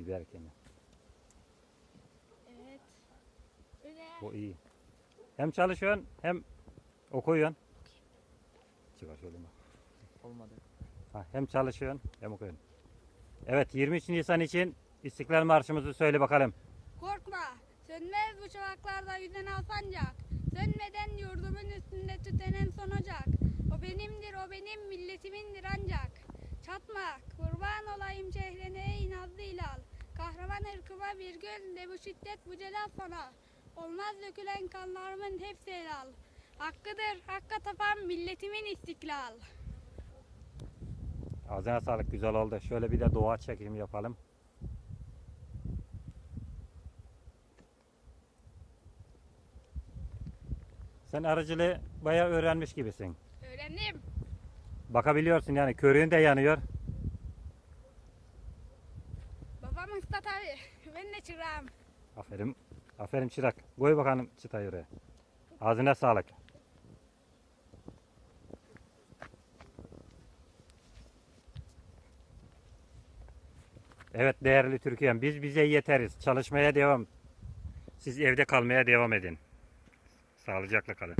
Biber ekeni. Evet. Öyle. Bu iyi. Hem çalışıyorsun hem okuyorsun. Çıkar şöyle bak. Olmadı. Ha, hem çalışıyorsun hem okuyorsun. Evet 23 Nisan için İstiklal Marşımızı söyle bakalım. Korkma, sönmez bu şafaklarda yüzen alsancak. Sönmeden yurdumun üstünde tütenen son ocak. O benimdir, o benim milletimindir ancak. Çatma, kurban olayım şehrine. Irkıma bir gün de bu şiddet bu celal sana. Olmaz dökülen kanlarımın hepsi helal. Hakkıdır, hakka tapan milletimin istiklal. Ağzına sağlık güzel oldu. Şöyle bir de doğa çekimi yapalım. Sen arıcılığı bayağı öğrenmiş gibisin. Öğrendim. Bakabiliyorsun yani körüğün de yanıyor. Babam usta tabi. Ben de çırağım. Aferin. Aferin çırak. Koy bakalım çıtayı oraya. Ağzına sağlık. Evet değerli Türkiye'm biz bize yeteriz. Çalışmaya devam. Siz evde kalmaya devam edin. Sağlıcakla kalın.